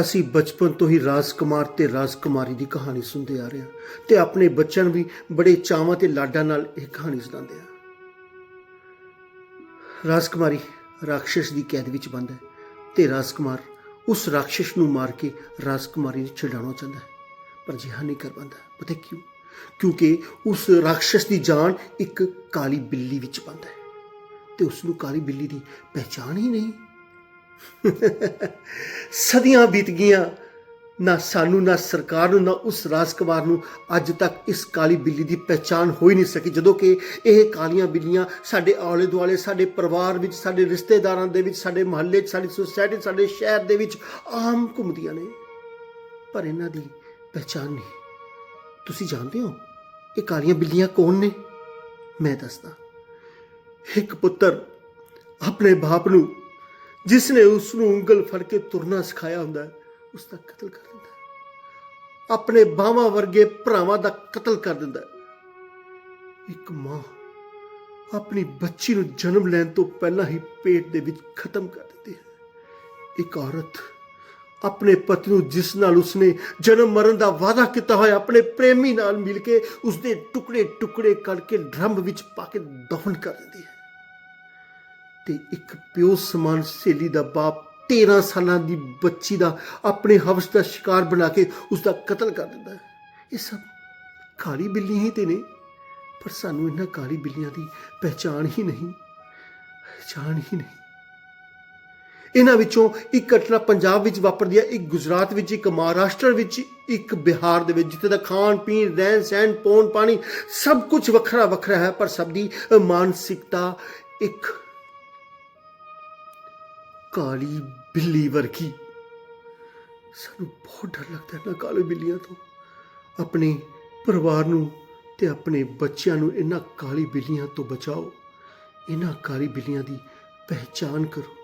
ਅਸੀਂ ਬਚਪਨ ਤੋਂ ਹੀ ਰਾਜਕੁਮਾਰ ਤੇ ਰਾਜਕੁਮਾਰੀ ਦੀ ਕਹਾਣੀ ਸੁਣਦੇ ਆ ਰਹੇ ਹਾਂ ਤੇ ਆਪਣੇ ਬੱਚਿਆਂ ਨੂੰ ਵੀ ਬੜੇ ਚਾਵਾਂ ਤੇ ਲਾਡਾਂ ਨਾਲ ਇਹ ਕਹਾਣੀ ਸੁਣਾਉਂਦੇ ਆ। ਰਾਜਕੁਮਾਰੀ ਰਾਖਸ਼ ਦੀ ਕੈਦ ਵਿੱਚ ਬੰਦ ਹੈ ਤੇ ਰਾਜਕੁਮਾਰ ਉਸ ਰਾਖਸ਼ ਨੂੰ ਮਾਰ ਕੇ ਰਾਜਕੁਮਾਰੀ ਨੂੰ ਛਡਾਉਣਾ ਚਾਹੁੰਦਾ ਹੈ। ਪਰ ਜਿਹਾ ਨਹੀਂ ਕਰ ਪਾਉਂਦਾ ਪਤਾ ਕਿਉਂ? ਕਿਉਂਕਿ ਉਸ ਰਾਖਸ਼ ਦੀ ਜਾਨ ਇੱਕ ਕਾਲੀ ਬਿੱਲੀ ਵਿੱਚ ਬੰਦ ਹੈ ਤੇ ਉਸ ਨੂੰ ਕਾਲੀ ਬਿੱਲੀ ਦੀ ਪਹਿਚਾਣ ਹੀ ਨਹੀਂ। ਸਦੀਆਂ ਬੀਤ ਗਈਆਂ, ਨਾ ਸਾਨੂੰ, ਨਾ ਸਰਕਾਰ ਨੂੰ, ਨਾ ਉਸ ਰਾਜਕੁਮਾਰ ਨੂੰ ਅੱਜ ਤੱਕ ਇਸ ਕਾਲੀ ਬਿੱਲੀ ਦੀ ਪਹਿਚਾਣ ਹੋ ਹੀ ਨਹੀਂ ਸਕੀ, ਜਦੋਂ ਕਿ ਇਹ ਕਾਲੀਆਂ ਬਿੱਲੀਆਂ ਸਾਡੇ ਆਲੇ ਦੁਆਲੇ ਸਾਡੇ ਪਰਿਵਾਰ ਵਿੱਚ, ਸਾਡੇ ਰਿਸ਼ਤੇਦਾਰਾਂ ਦੇ ਵਿੱਚ, ਸਾਡੇ ਮੁਹੱਲੇ 'ਚ, ਸਾਡੀ ਸੁਸਾਇਟੀ, ਸਾਡੇ ਸ਼ਹਿਰ ਦੇ ਵਿੱਚ ਆਮ ਘੁੰਮਦੀਆਂ ਨੇ। ਪਰ ਇਹਨਾਂ ਦੀ ਪਹਿਚਾਣ ਨਹੀਂ। ਤੁਸੀਂ ਜਾਣਦੇ ਹੋ ਇਹ ਕਾਲੀਆਂ ਬਿੱਲੀਆਂ ਕੌਣ ਨੇ? ਮੈਂ ਦੱਸਦਾ। ਇੱਕ ਪੁੱਤਰ ਆਪਣੇ ਬਾਪ ਨੂੰ ਜਿਸ ਨੇ ਉਸ ਨੂੰ ਉਂਗਲ ਫੜ ਕੇ ਤੁਰਨਾ ਸਿਖਾਇਆ ਹੁੰਦਾ ਹੈ, ਉਸ ਦਾ ਕਤਲ ਕਰ ਦਿੰਦਾ ਹੈ। ਆਪਣੇ ਬਾਹਾਂ ਵਰਗੇ ਭਰਾਵਾਂ ਦਾ ਕਤਲ ਕਰ ਦਿੰਦਾ ਇੱਕ ਮਾਂ ਆਪਣੀ ਬੱਚੀ ਨੂੰ ਜਨਮ ਲੈਣ ਤੋਂ ਪਹਿਲਾਂ ਹੀ ਪੇਟ ਦੇ ਵਿੱਚ ਖਤਮ ਕਰ ਦਿੰਦੀ ਹੈ। ਇੱਕ ਔਰਤ ਆਪਣੇ ਪਤੀ ਨੂੰ ਜਿਸ ਨਾਲ ਉਸਨੇ ਜਨਮ ਮਰਨ ਦਾ ਵਾਅਦਾ ਕੀਤਾ ਹੋਇਆ ਆਪਣੇ ਪ੍ਰੇਮੀ ਨਾਲ ਮਿਲ ਕੇ ਉਸਦੇ ਟੁਕੜੇ ਟੁਕੜੇ ਕਰਕੇ ਡਰਮ ਵਿੱਚ ਪਾ ਕੇ ਦਫਨ ਕਰ ਦਿੰਦੀ ਹੈ। ਤੇ ਇੱਕ ਪਿਓ ਸਮਾਨ ਸਹੇਲੀ ਦਾ ਬਾਪ 13 ਸਾਲਾਂ ਦੀ ਬੱਚੀ ਦਾ ਆਪਣੇ ਹਵਸ ਦਾ ਸ਼ਿਕਾਰ ਬਣਾ ਕੇ ਉਸ ਦਾ ਕਤਲ ਕਰ ਦਿੰਦਾ ਹੈ। ਇਹ ਸਭ ਕਾਲੀ ਬਿੱਲੀਆਂ ਹੀ ਤੇ ਨੇ, ਪਰ ਸਾਨੂੰ ਇਹਨਾਂ ਕਾਲੀ ਬਿੱਲੀਆਂ ਦੀ ਪਹਿਚਾਣ ਹੀ ਨਹੀਂ ਪਹਿਚਾਣ ਹੀ ਨਹੀਂ। ਇਹਨਾਂ ਵਿੱਚੋਂ ਇੱਕ ਘਟਨਾ ਪੰਜਾਬ ਵਿੱਚ ਵਾਪਰਦੀ ਹੈ, ਇੱਕ ਗੁਜਰਾਤ ਵਿੱਚ, ਇੱਕ ਮਹਾਰਾਸ਼ਟਰ ਵਿੱਚ, ਇੱਕ ਬਿਹਾਰ ਦੇ ਵਿੱਚ, ਜਿੱਥੇ ਦਾ ਖਾਣ, ਪੀਣ, ਰਹਿਣ, ਸਹਿਣ, ਪੌਣ, ਪਾਣੀ ਸਭ ਕੁਝ ਵੱਖਰਾ ਵੱਖਰਾ ਹੈ, ਪਰ ਸਭ ਦੀ ਮਾਨਸਿਕਤਾ ਇੱਕ ਕਾਲੀ ਬਿੱਲੀ ਵਰਗੀ। ਸਾਨੂੰ ਬਹੁਤ ਡਰ ਲੱਗਦਾ ਹੈ ਨਾ ਕਾਲੀ ਬਿੱਲੀਆਂ ਤੋਂ। ਆਪਣੇ ਪਰਿਵਾਰ ਨੂੰ ਤੇ ਆਪਣੇ ਬੱਚਿਆਂ ਨੂੰ ਇਹਨਾਂ ਕਾਲੀ ਬਿੱਲੀਆਂ ਤੋਂ ਬਚਾਓ। ਇਹਨਾਂ ਕਾਲੀ ਬਿੱਲੀਆਂ ਦੀ ਪਹਿਚਾਨ ਕਰੋ।